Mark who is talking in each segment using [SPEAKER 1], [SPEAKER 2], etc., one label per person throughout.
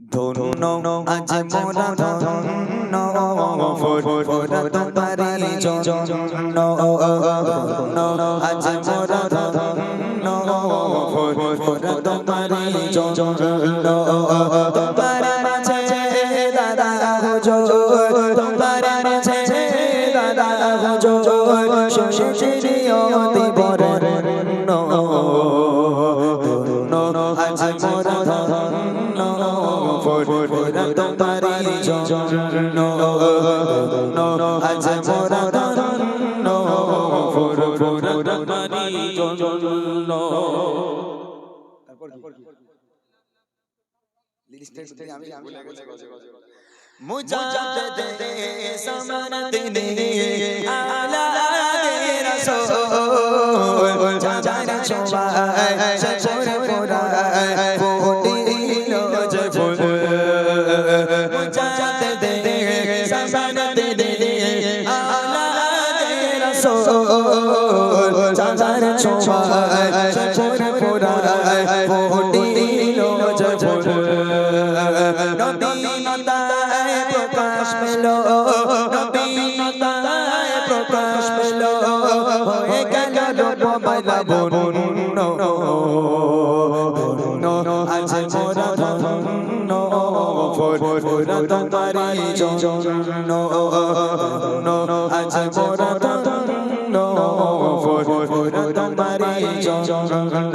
[SPEAKER 1] ধন্য আজ মোরা ধন্য ফোরা তোমারি জন্য আজ মোরা ধন্য ফোরা তোমারি জন্য ফোরা তোমারি জন্য ধন্য আজ মোরা ধন্য ফোরা তোমারি জন্য মুজাদ্দিদ সমানত নে আলা রাসূল জাজার ছোবায় সজর পোরায় নবীনতায় প্রকাশ পেল, নবীনতায় প্রকাশ পেল। হয়ে গেল রূপবালা বরুণ। আজ মোরা ধন্য ফোরা তোমারি জন্য। আজ মোরা ধন্য ফোরা তোমারি জন্য।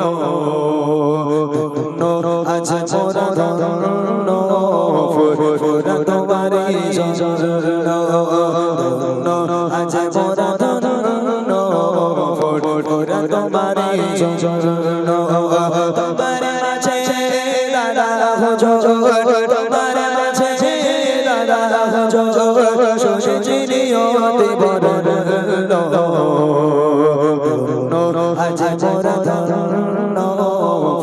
[SPEAKER 1] তোমারি তোমার মাঝে দাদা তোমার মাঝে দাদা হুজুর শুনেছি নিয়তি বরন্ন আজ মোরা ধন্য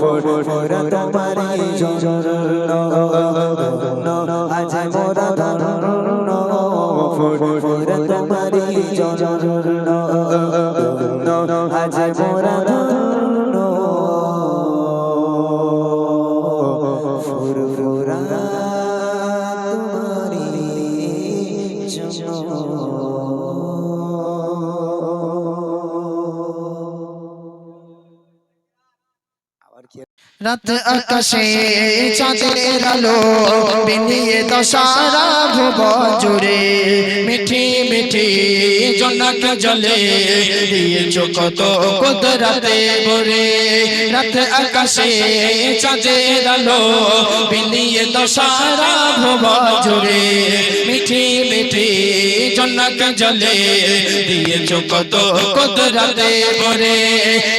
[SPEAKER 1] ফোরা তোমারি জন্য আজ মোরা
[SPEAKER 2] রাত আকাশে চাঁদের আলো বিনিয়ে দশারা ভুব জুড়ে। মিঠি মিঠি জনক জলে দিয়েছ কত কুদরাতে ভরে। রাত আকাশে চাঁদের আলো বিনিয়ে দশারা ভুব জুড়ে। মিঠি মিঠি জনক জলে দিয়েছ কত কুদরতে ভরে।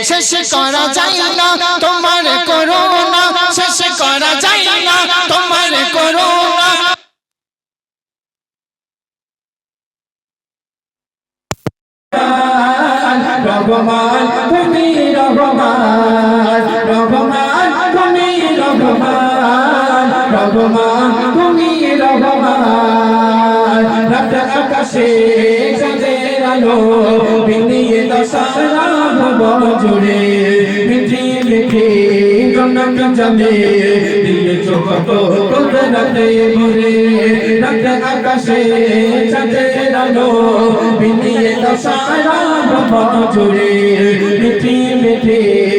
[SPEAKER 2] শেষ করা যায় না তোমার করোনা শেষ করা যায় না তোমার করোনা
[SPEAKER 3] রহমান তুমি রহমান। আকাশে চাঁদের আলো বিনিয়ে দশারা ভব জুড়ে মিঠি মিঠি জনক জমে দিয়েছ কত কুদরতে ভরে রাত আকাশে চাঁদের আলো বিনিয়ে দশারা ভব জুড়ে মিঠি মিঠি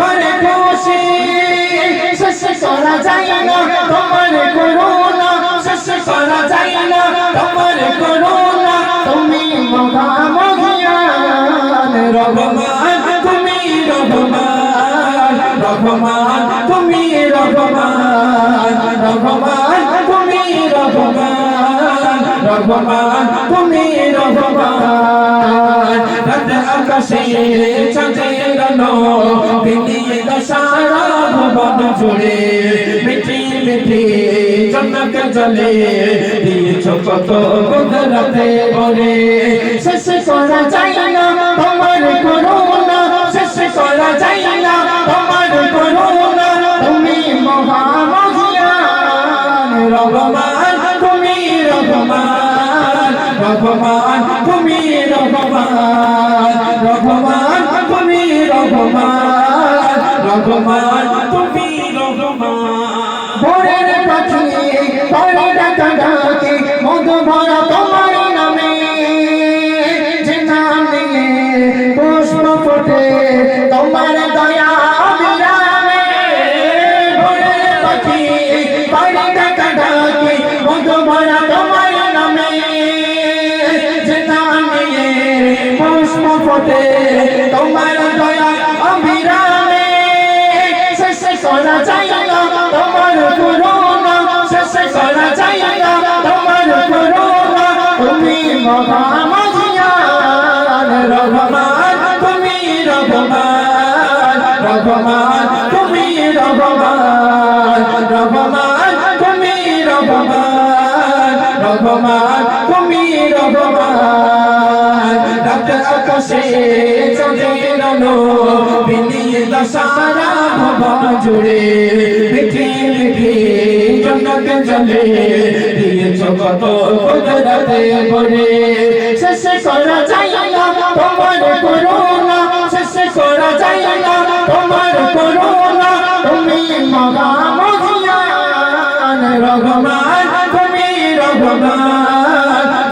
[SPEAKER 2] ঘরে খুশি। শেষ করা যায় না, তোমার করুণা শেষ করা যায় না, তোমার করুণা তুমি মহামহিয়ান,
[SPEAKER 3] রহমান, তুমি রহমান রহমান, তুমি রহমান রহমান, তুমি রহমান রহমান, তুমি রহমান। রাত আকাশে চাঁদের আলো বিনিয়ে দশারা ভবন জুড়ে মিঠি মিঠি জনক জলে দিয়েছ কত কুদরতে ভরে
[SPEAKER 2] শেষ করা যায় না তোমার করুণা শেষ করা যায় না তোমার করুণা তুমি মহামহিয়ান
[SPEAKER 3] রহমান তুমি রহমান রহমান তুমি রঘবান রঘবান তুমি রঘবান রঘবান তুমি রহমান
[SPEAKER 2] ফোটে তোমার দয়া, অবিরামে। শেষ করা না তোমার করুণা। শেষ করা না তোমার করুণা। তুমি মহামহিয়ান
[SPEAKER 3] রহমান। তুমি রহমান রহমান। তুমি রহমান রহমান। তুমি রহমান রহমান। তুমি রহমান। রাত আকাশে চাঁদের আলো বিনিয়ে দশারা ভবন জুড়ে। মিঠি মিঠি, জনক জলে দিয়েছ কত কুদরতে ভরে।
[SPEAKER 2] শেষ করা যায় না তোমার করুণা। শেষ করা যায় না তোমার করুণা। তুমি মহামহিয়ান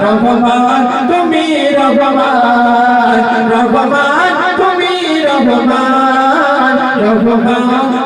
[SPEAKER 3] রহমান তুমি রহমান রহমান তুমি রহমান রহমান।